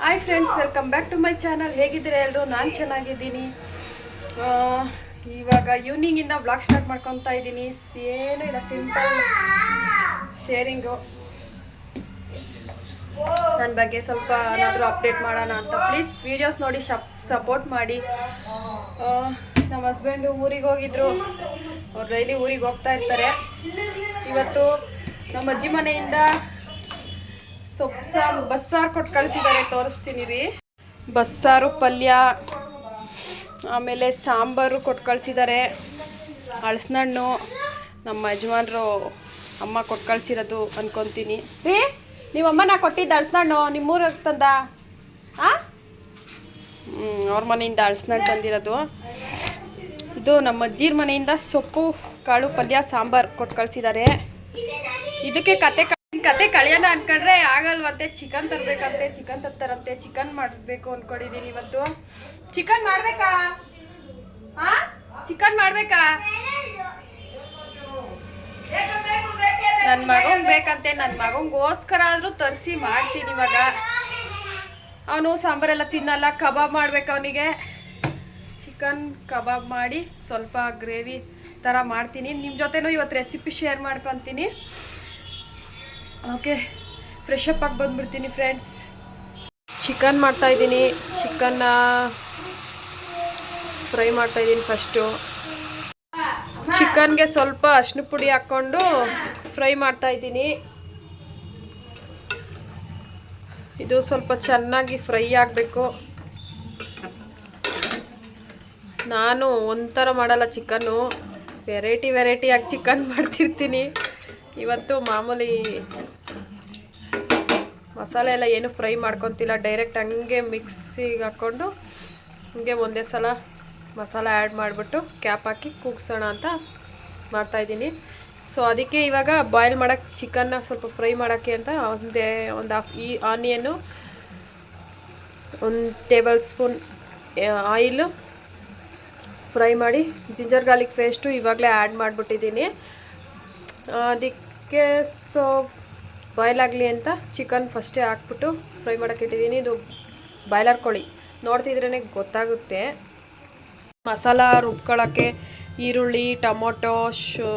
Hi friends welcome back to my channel ಹೇಗಿದ್ದೀರಾ ಎಲ್ಲರೂ ನಾನು ಚೆನ್ನಾಗಿದ್ದೀನಿ. ಇವಾಗ ಈವ್ನಿಂಗಿಂದ ಬ್ಲಾಗ್ ಸ್ಟಾರ್ಟ್ ಮಾಡ್ಕೊತಾ ಇದ್ದೀನಿ. ಏನೂ ಇಲ್ಲ ಸಿಂಪಲ್ ಶೇರಿಂಗು ನನ್ನ ಬಗ್ಗೆ ಸ್ವಲ್ಪ ಏನಾದರೂ ಅಪ್ಡೇಟ್ ಮಾಡೋಣ ಅಂತ. ಪ್ಲೀಸ್ ವೀಡಿಯೋಸ್ ನೋಡಿ ಸಪೋರ್ಟ್ ಮಾಡಿ. ನಮ್ಮ ಹಸ್ಬೆಂಡು ಊರಿಗೆ ಹೋಗಿದ್ರು. ಅವ್ರು ಡೈಲಿ ಊರಿಗೆ ಹೋಗ್ತಾ ಇರ್ತಾರೆ. ಇವತ್ತು ನಮ್ಮ ಅಜ್ಜಿ ಮನೆಯಿಂದ ಸೊಪ್ಪು ಸಾರು ಬಸ್ಸಾರು ಕೊಟ್ಟು ಕಳಿಸಿದ್ದಾರೆ, ತೋರಿಸ್ತೀನಿ ರೀ. ಬಸ್ಸಾರು, ಪಲ್ಯ, ಆಮೇಲೆ ಸಾಂಬಾರು ಕೊಟ್ಟು ಕಳಿಸಿದ್ದಾರೆ. ಹಳಸಿನಣ್ಣು ನಮ್ಮ ಯಜಮಾನ್ರು ಅಮ್ಮ ಕೊಟ್ಟು ಕಳಿಸಿರೋದು ಅನ್ಕೊತೀನಿ. ರೀ ನೀವು ಅಮ್ಮನ ಕೊಟ್ಟಿದ್ದ ಹಳಸಣ್ಣು ನಿಮ್ಮೂರಿಗೆ ತಂದ? ಹಾಂ ಅವ್ರ ಮನೆಯಿಂದ ಹಳಸಣ್ಣು ತಂದಿರೋದು ಇದು ನಮ್ಮ ಅಜ್ಜಿರ ಮನೆಯಿಂದ ಸೊಪ್ಪು, ಕಾಳು, ಪಲ್ಯ, ಸಾಂಬಾರು ಕೊಟ್ಟು ಕಳಿಸಿದ್ದಾರೆ. ಇದಕ್ಕೆ ಕತೆ ಕತೆ ಕಳಿಯೋಣ ಅನ್ಕೊಂಡ್ರೆ ಆಗಲ್ವಂತೆ. ಚಿಕನ್ ತರಬೇಕಂತೆ, ಚಿಕನ್ ತರ್ತಾರಂತೆ ಚಿಕನ್ ಮಾಡಬೇಕು ಅನ್ಕೊಂಡಿದೀನಿ ಇವತ್ತು. ಚಿಕನ್ ಮಾಡ್ಬೇಕಾ? ಹಾ ಚಿಕನ್ ಮಾಡ್ಬೇಕಾ? ನನ್ನ ಮಗಂಗ್ ಬೇಕಂತೆ ನನ್ನ ಮಗಂಗೋಸ್ಕರ ಆದ್ರೂ ತರಿಸಿ ಮಾಡ್ತೀನಿ ಇವಾಗ. ಅವನು ಸಾಂಬಾರೆಲ್ಲ ತಿನ್ನಲ್ಲ, ಕಬಾಬ್ ಮಾಡ್ಬೇಕು ಅವನಿಗೆ. ಚಿಕನ್ ಕಬಾಬ್ ಮಾಡಿ ಸ್ವಲ್ಪ ಗ್ರೇವಿ ಥರ ಮಾಡ್ತೀನಿ. ನಿಮ್ಮ ಜೊತೆನೂ ಇವತ್ತು ರೆಸಿಪಿ ಶೇರ್ ಮಾಡ್ಕೊತೀನಿ. ಓಕೆ ಫ್ರೆಶ್ ಅಪ್ ಆಗಿ ಬಂದ್ಬಿಡ್ತೀನಿ ಫ್ರೆಂಡ್ಸ್ ಚಿಕನ್ ಮಾಡ್ತಾಯಿದ್ದೀನಿ ಚಿಕನ್ನ ಫ್ರೈ ಮಾಡ್ತಾಯಿದ್ದೀನಿ ಫಸ್ಟು ಚಿಕನ್ಗೆ ಸ್ವಲ್ಪ ಅರಿಶಿನ ಪುಡಿ ಹಾಕ್ಕೊಂಡು ಫ್ರೈ ಮಾಡ್ತಾಯಿದ್ದೀನಿ ಇದು ಸ್ವಲ್ಪ ಚೆನ್ನಾಗಿ ಫ್ರೈ ಆಗಬೇಕು. ನಾನು ಒಂಥರ ಮಾಡಲ್ಲ ಚಿಕನ್ನು ವೆರೈಟಿ ವೆರೈಟಿಯಾಗಿ ಚಿಕನ್ ಮಾಡ್ತಿರ್ತೀನಿ. ಇವತ್ತು ಮಾಮೂಲಿ ಮಸಾಲೆ ಎಲ್ಲ ಏನು ಫ್ರೈ ಮಾಡ್ಕೊತಿಲ್ಲ. ಡೈರೆಕ್ಟ್ ಹಂಗೆ ಮಿಕ್ಸಿಗೆ ಹಾಕ್ಕೊಂಡು ಹಿಂಗೆ ಒಂದೇ ಸಲ ಮಸಾಲ ಆ್ಯಡ್ ಮಾಡಿಬಿಟ್ಟು ಕ್ಯಾಪ್ ಹಾಕಿ ಕೂಗ್ಸೋಣ ಅಂತ ಮಾಡ್ತಾಯಿದ್ದೀನಿ ಸೊ ಅದಕ್ಕೆ ಇವಾಗ ಬಾಯ್ಲ್ ಮಾಡೋಕ್ಕೆ ಚಿಕನ್ನ ಸ್ವಲ್ಪ ಫ್ರೈ ಮಾಡೋಕ್ಕೆ ಅಂತ ಒಂದೇ ಒಂದು ಹಾಫ್ ಈ ಆನಿಯನ್ನು ಒಂದು ಟೇಬಲ್ ಸ್ಪೂನ್ ಆಯಿಲು ಫ್ರೈ ಮಾಡಿ ಜಿಂಜರ್ ಗಾರ್ಲಿಕ್ ಪೇಸ್ಟು ಇವಾಗಲೇ ಆ್ಯಡ್ ಮಾಡಿಬಿಟ್ಟಿದ್ದೀನಿ. ಅದಕ್ಕೆ ಸೊ ಬಾಯ್ಲ್ ಆಗಲಿ ಅಂತ ಚಿಕನ್ ಫಸ್ಟೇ ಹಾಕ್ಬಿಟ್ಟು ಫ್ರೈ ಮಾಡೋಕೆ ಇಟ್ಟಿದ್ದೀನಿ. ಇದು ಬಾಯ್ಲರ್ ಕೋಳಿ. ನೋಡ್ತಿದ್ರೇ ಗೊತ್ತಾಗುತ್ತೆ. ಮಸಾಲ ರುಬ್ಕೊಳ್ಳೋಕ್ಕೆ ಈರುಳ್ಳಿ, ಟೊಮೊಟೊ, ಶು,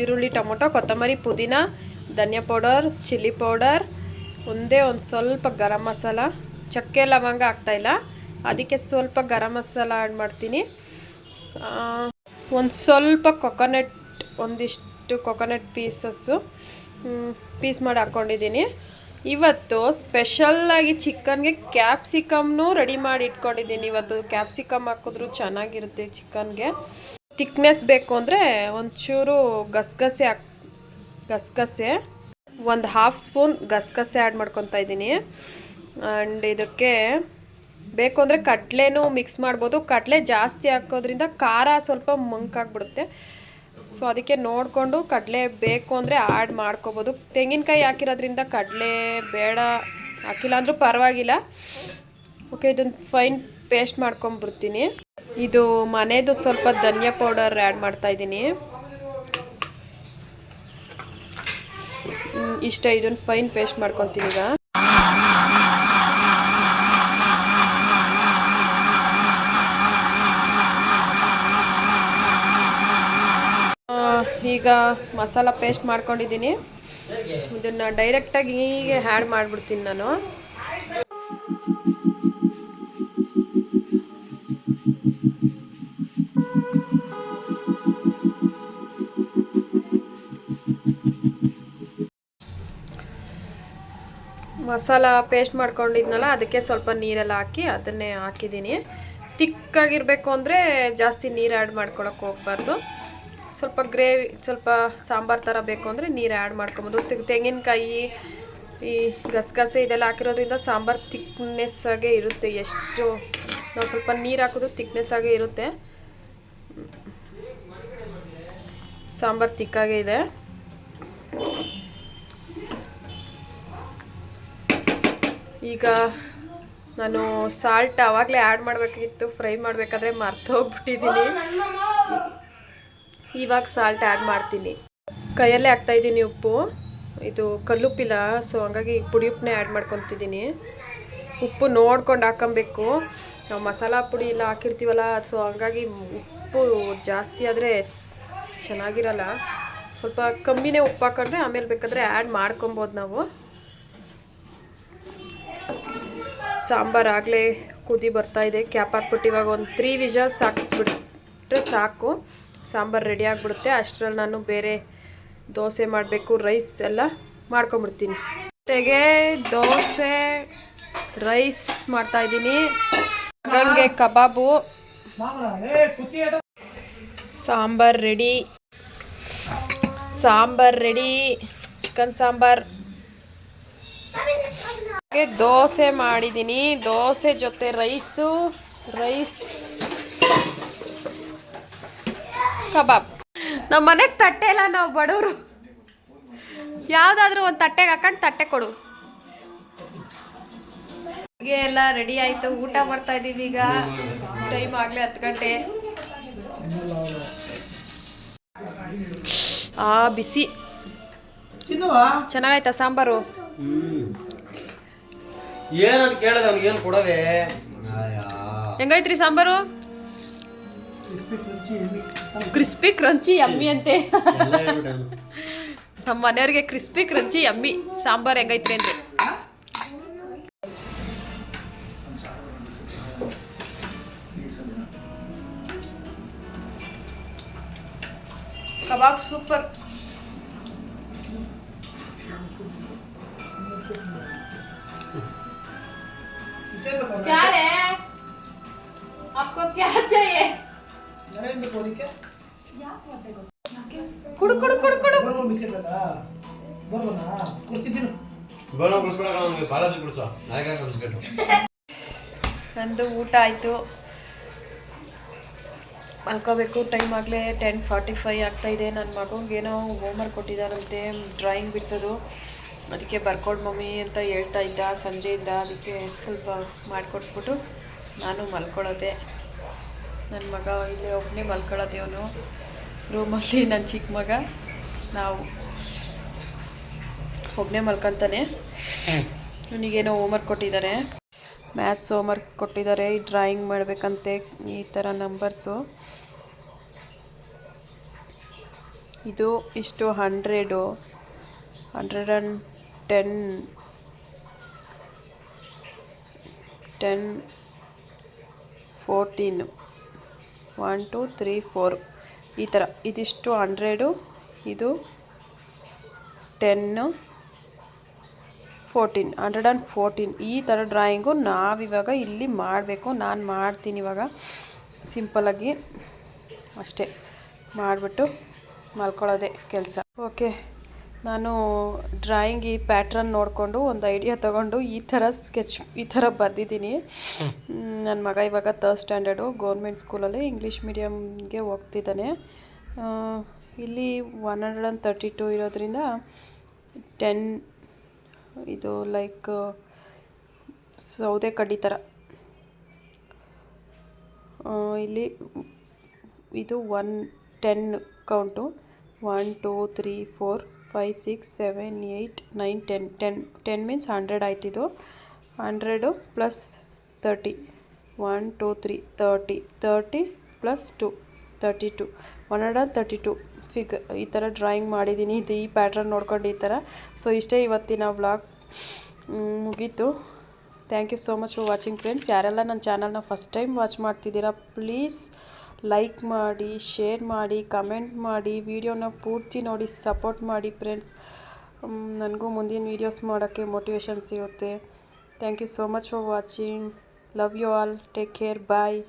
ಈರುಳ್ಳಿ, ಟೊಮೊಟೊ, ಕೊತ್ತಂಬರಿ, ಪುದೀನ, ಧನಿಯಾ ಪೌಡರ್, ಚಿಲ್ಲಿ ಪೌಡರ್, ಒಂದೇ ಒಂದು ಸ್ವಲ್ಪ ಗರಂ ಮಸಾಲ. ಚಕ್ಕೆ ಲವಂಗ ಆಗ್ತಾಯಿಲ್ಲ ಅದಕ್ಕೆ ಸ್ವಲ್ಪ ಗರಂ ಮಸಾಲ ಆ್ಯಡ್ ಮಾಡ್ತೀನಿ. ಒಂದು ಸ್ವಲ್ಪ ಕೊಕೊನೆಟ್ ಒಂದಿಷ್ಟು ಕೊಕೊನಟ್ ಪೀಸಸ್ಸು ಪೀಸ್ ಮಾಡಿ ಹಾಕ್ಕೊಂಡಿದ್ದೀನಿ ಇವತ್ತು ಸ್ಪೆಷಲ್ಲಾಗಿ ಚಿಕನ್ಗೆ ಕ್ಯಾಪ್ಸಿಕಮ್ನು ರೆಡಿ ಮಾಡಿ ಇಟ್ಕೊಂಡಿದ್ದೀನಿ. ಇವತ್ತು ಕ್ಯಾಪ್ಸಿಕಮ್ ಹಾಕಿದ್ರು ಚೆನ್ನಾಗಿರುತ್ತೆ ಚಿಕನ್ಗೆ ತಿಕ್ನೆಸ್ ಬೇಕು ಅಂದರೆ ಒಂಚೂರು ಗಸಗಸೆ ಗಸಗಸೆ, ಒಂದು ಹಾಫ್ ಸ್ಪೂನ್ ಗಸಗಸೆ ಆ್ಯಡ್ ಮಾಡ್ಕೊತಾ ಇದ್ದೀನಿ. ಆ್ಯಂಡ್ ಇದಕ್ಕೆ ಬೇಕು ಅಂದರೆ ಕಡಲೆನೂ ಮಿಕ್ಸ್ ಮಾಡ್ಬೋದು. ಕಡಲೆ ಜಾಸ್ತಿ ಹಾಕೋದ್ರಿಂದ ಖಾರ ಸ್ವಲ್ಪ ಮಂಕಾಗ್ಬಿಡುತ್ತೆ. ಸೊ ಅದಕ್ಕೆ ನೋಡಿಕೊಂಡು ಕಡಲೆ ಬೇಕು ಅಂದರೆ ಆ್ಯಡ್ ಮಾಡ್ಕೋಬೋದು. ತೆಂಗಿನಕಾಯಿ ಹಾಕಿರೋದ್ರಿಂದ ಕಡಲೆ ಬೇಡ, ಹಾಕಿಲ್ಲ ಅಂದರೂ ಪರವಾಗಿಲ್ಲ. ಓಕೆ ಇದೊಂದು ಫೈನ್ ಪೇಸ್ಟ್ ಮಾಡ್ಕೊಂಬಿಡ್ತೀನಿ. ಇದು ಮನೆದು ಸ್ವಲ್ಪ ಧನಿಯಾ ಪೌಡರ್ ಆ್ಯಡ್ ಮಾಡ್ತಾ ಇದ್ದೀನಿ. ಇಷ್ಟ, ಇದೊಂದು ಫೈನ್ ಪೇಸ್ಟ್ ಮಾಡ್ಕೊತೀನಿ ಈಗ ಆ, ಈಗ ಮಸಾಲ ಪೇಸ್ಟ್ ಮಾಡ್ಕೊಂಡಿದ್ದೀನಿ. ಇದನ್ನು ಡೈರೆಕ್ಟಾಗಿ ಹೀಗೆ ಹ್ಯಾಡ್ ಮಾಡಿಬಿಡ್ತೀನಿ ನಾನು. ಮಸಾಲ ಪೇಸ್ಟ್ ಮಾಡ್ಕೊಂಡಿದ್ನಲ್ಲ, ಅದಕ್ಕೆ ಸ್ವಲ್ಪ ನೀರೆಲ್ಲ ಹಾಕಿ ಅದನ್ನೇ ಹಾಕಿದ್ದೀನಿ. ತಿಕ್ಕಾಗಿರಬೇಕು ಅಂದರೆ ಜಾಸ್ತಿ ನೀರು ಆ್ಯಡ್ ಮಾಡ್ಕೊಳಕ್ಕೆ ಹೋಗ್ಬಾರ್ದು. ಸ್ವಲ್ಪ ಗ್ರೇವಿ, ಸ್ವಲ್ಪ ಸಾಂಬಾರು ಥರ ಬೇಕು ಅಂದರೆ ನೀರು ಆ್ಯಡ್ ಮಾಡ್ಕೊಬೋದು. ತೆಂಗ್- ತೆಂಗಿನಕಾಯಿ, ಈ ಗಸಗಸೆ ಇದೆಲ್ಲ ಹಾಕಿರೋದ್ರಿಂದ ಸಾಂಬಾರು ತಿಕ್ನೆಸ್ ಆಗೇ ಇರುತ್ತೆ. ಎಷ್ಟು, ನಾವು ಸ್ವಲ್ಪ ನೀರು ಹಾಕೋದು ತಿಕ್ನೆಸ್ ಆಗೇ ಇರುತ್ತೆ. ಸಾಂಬಾರು ತಿಕ್ಕಾಗೇ ಇದೆ. ಈಗ ನಾನು ಸಾಲ್ಟ್ ಆವಾಗಲೇ ಆ್ಯಡ್ ಮಾಡಬೇಕಿತ್ತು ಫ್ರೈ ಮಾಡಬೇಕಾದ್ರೆ ಮರ್ತೋಗ್ಬಿಟ್ಟಿದ್ದೀನಿ ಇವಾಗ ಸಾಲ್ಟ್ ಆ್ಯಡ್ ಮಾಡ್ತೀನಿ. ಕೈಯಲ್ಲೇ ಹಾಕ್ತಾಯಿದ್ದೀನಿ ಉಪ್ಪು. ಇದು ಕಲ್ಲುಪ್ಪಿಲ್ಲ ಸೊ ಹಂಗಾಗಿ ಪುಡಿ ಉಪ್ಪನ್ನೇ ಆ್ಯಡ್ ಮಾಡ್ಕೊತಿದ್ದೀನಿ. ಉಪ್ಪು ನೋಡ್ಕೊಂಡು ಹಾಕೊಬೇಕು. ನಾವು ಮಸಾಲ ಪುಡಿ ಎಲ್ಲ ಹಾಕಿರ್ತೀವಲ್ಲ ಸೊ ಹಂಗಾಗಿ ಉಪ್ಪು ಜಾಸ್ತಿ ಆದರೆ ಚೆನ್ನಾಗಿರಲ್ಲ. ಸ್ವಲ್ಪ ಕಮ್ಮಿನೇ ಉಪ್ಪು ಹಾಕೊಂಡ್ರೆ ಆಮೇಲೆ ಬೇಕಾದರೆ ಆ್ಯಡ್ ಮಾಡ್ಕೊಬೋದು ನಾವು. ಸಾಂಬಾರು ಆಗಲೇ ಕುದಿ ಬರ್ತಾ ಇದೆ. ಕ್ಯಾಪ್ ಹಾಕ್ಬಿಟ್ಟು ಇವಾಗ ಒಂದು ತ್ರೀ ವಿಜಲ್ಸ್ ಹಾಕಿಸ್ಬಿಟ್ರೆ ಸಾಕು. ಸಾಂಬಾರು ರೆಡಿ ಆಗಿಬಿಡುತ್ತೆ. ಅಷ್ಟರಲ್ಲಿ ನಾನು ಬೇರೆ ದೋಸೆ ಮಾಡಬೇಕು, ರೈಸ್ ಎಲ್ಲ ಮಾಡ್ಕೊಂಬಿಡ್ತೀನಿ. ಜೊತೆಗೆ ದೋಸೆ, ರೈಸ್ ಮಾಡ್ತಾ ಇದ್ದೀನಿ. ಹಂಗೆ kebab. Sambar ready. Sambar ready. Chicken sambar. Dosa ಮಾಡಿದ್ದೀನಿ. ದೋಸೆ ಜೊತೆ ರೈಸು. ರೈಸ್ ಕಬಾಬ್. ನಮ್ಮ ಮನೆಗೆ ತಟ್ಟೆ ಇಲ್ಲ ನಾವು ಬಡವರು. ಯಾವುದಾದ್ರೂ ಒಂದು ತಟ್ಟೆಗೆ ಹಾಕೊಂಡು ತಟ್ಟೆ ಕೊಡು. ಎಲ್ಲ ರೆಡಿ ಆಯಿತು. ಊಟ ಮಾಡ್ತಾ ಇದ್ದೀವಿ ಈಗ. ಟೈಮ್ ಆಗಲೇ ಹತ್ತು ಗಂಟೆ. ಆ ಬಿಸಿ. ಚೆನ್ನಾಗಾಯ್ತಾ ಸಾಂಬಾರು? ಏನಂತ ಕೇಳಿದ ಅವ್ನಿಗೆ ಏನು ಕೊಡೋದೆ ಹೆಂಗೈತ್ರಿ ಸಾಂಬಾರು? ಕ್ರಿಸ್ಪಿ ಕ್ರಂಚಿ ಯಮ್ಮಿ ಅಂತೆ ಎಲ್ಲ ಹೇಳ್ಬಿಟ್ಟಾನು. ನಮ್ಮ ಮನೆಯವ್ರಿಗೆ ಕ್ರಿಸ್ಪಿ ಕ್ರಂಚಿ ಯಮ್ಮಿ ಸಾಂಬಾರ್ ಹೆಂಗೈತ್ರಿ ಅಂದ್ರೆ ಕಬಾಬ್ ಸೂಪರ್ क्या है आपको क्या चाहिए ಕುಡು ಕುಡು ಕುಡು ಕುಡು. ಬೇಡ ಕುಡಿಸ್ಬೇಡ ಅವ್ನಿಗೆ ಬಾಲಾಜಿ ಕುಡಿಸೋ. ನಾಯಕ ಬಿಸ್ಕೆಟು. ನಂದು ಊಟ ಆಯಿತು. ಮಲ್ಕೋಬೇಕು ಟೈಮ್ ಆಗಲೇ ಟೆನ್ ಫಾರ್ಟಿ ಫೈ ಆಗ್ತಾಯಿದೆ ನನ್ನ ಮಗುಗೆ ಏನೋ ಹೋಮ್ವರ್ಕ್ ಕೊಟ್ಟಿದ್ದಾರಂತೆ ಡ್ರಾಯಿಂಗ್ ಬಿಡಿಸೋದು. ಅದಕ್ಕೆ ಬರ್ಕೊಡು ಮಮ್ಮಿ ಅಂತ ಹೇಳ್ತಾ ಇದ್ದ ಸಂಜೆಯಿಂದ. ಅದಕ್ಕೆ ಸ್ವಲ್ಪ ಮಾಡಿಕೊಟ್ಬಿಟ್ಟು ನಾನು ಮಲ್ಕೊಳ್ಳೋದೆ. ನನ್ನ ಮಗ ಇಲ್ಲೇ ಒಬ್ಬನೇ ಮಲ್ಕೊಳ್ಳೋದೆ ಅವನು ರೂಮಲ್ಲಿ ನನ್ನ ಚಿಕ್ಕ ಮಗ. ನಾವು ಒಬ್ಬನೇ ಮಲ್ಕೊತಾನೆ. ಇವನಿಗೇನೋ ಹೋಮ್ವರ್ಕ್ ಕೊಟ್ಟಿದ್ದಾರೆ. ಮ್ಯಾಥ್ಸ್ ಹೋಮ್ವರ್ಕ್ ಕೊಟ್ಟಿದ್ದಾರೆ. ಡ್ರಾಯಿಂಗ್ ಮಾಡಬೇಕಂತೆ. ಈ ಥರ ನಂಬರ್ಸು ಇದು ಇಷ್ಟು hundred hundred and ten ten fourteen one, two, three, four. ಈ ಥರ. ಇದಿಷ್ಟು ಹಂಡ್ರೆಡು, ಇದು ten fourteen, hundred and fourteen. ಈ ಥರ ಡ್ರಾಯಿಂಗು ನಾವಿವಾಗ ಇಲ್ಲಿ ಮಾಡಬೇಕು. ನಾನು ಮಾಡ್ತೀನಿ ಇವಾಗ. ಸಿಂಪಲಾಗಿ ಅಷ್ಟೇ. ಮಾಡಿಬಿಟ್ಟು ಮಲ್ಕೊಳ್ಳೋದೇ ಕೆಲಸ. ಓಕೆ. ನಾನು ಡ್ರಾಯಿಂಗ್ ಈ ಪ್ಯಾಟ್ರನ್ ನೋಡಿಕೊಂಡು ಒಂದು ಐಡಿಯಾ ತೊಗೊಂಡು ಈ ಥರ ಸ್ಕೆಚ್ ಈ ಥರ ಬರೆದಿದ್ದೀನಿ. ನನ್ನ ಮಗ ಇವಾಗ ತರ್ಡ್ ಸ್ಟ್ಯಾಂಡರ್ಡು ಗೌರ್ಮೆಂಟ್ ಸ್ಕೂಲಲ್ಲಿ ಇಂಗ್ಲೀಷ್ ಮೀಡಿಯಮ್ಗೆ ಹೋಗ್ತಿದ್ದಾನೆ. ಇಲ್ಲಿ one hundred and thirty two ಇರೋದ್ರಿಂದ ಟೆನ್ ಇದು ಲೈಕ್ ಸೌದೆ ಕಡ್ಡಿ ಥರ ಇಲ್ಲಿ ಇದು one ten count one two three four five six seven eight nine ten ten ten means hundred ಆಯ್ತಿದು. Hundred plus thirty one two three thirty thirty plus two thirty two one hundred and thirty two fig ಈ ಥರ drawing ಮಾಡಿದ್ದೀನಿ ಇದು ಈ pattern ನೋಡ್ಕೊಂಡು ಈ ಥರ so ಇಷ್ಟೇ ಇವತ್ತಿನ ವ್ಲಾಗ್ ಮುಗೀತು. Thank you so much for watching friends ಯಾರೆಲ್ಲ ನನ್ನ ಚಾನಲ್ನ ಫಸ್ಟ್ ಟೈಮ್ ವಾಚ್ ಮಾಡ್ತಿದ್ದೀರಾ ಪ್ಲೀಸ್ ಲೈಕ್ ಮಾಡಿ ಶೇರ್ ಮಾಡಿ ಕಮೆಂಟ್ ಮಾಡಿ ವಿಡಿಯೋನ ಪೂರ್ತಿ ನೋಡಿ ಸಪೋರ್ಟ್ ಮಾಡಿ ಫ್ರೆಂಡ್ಸ್ ನನಗೂ ಮುಂದಿನ ವೀಡಿಯೋಸ್ ಮಾಡೋಕ್ಕೆ ಮೋಟಿವೇಶನ್ ಸಿಗುತ್ತೆ. Thank you so much for watching love you all take care bye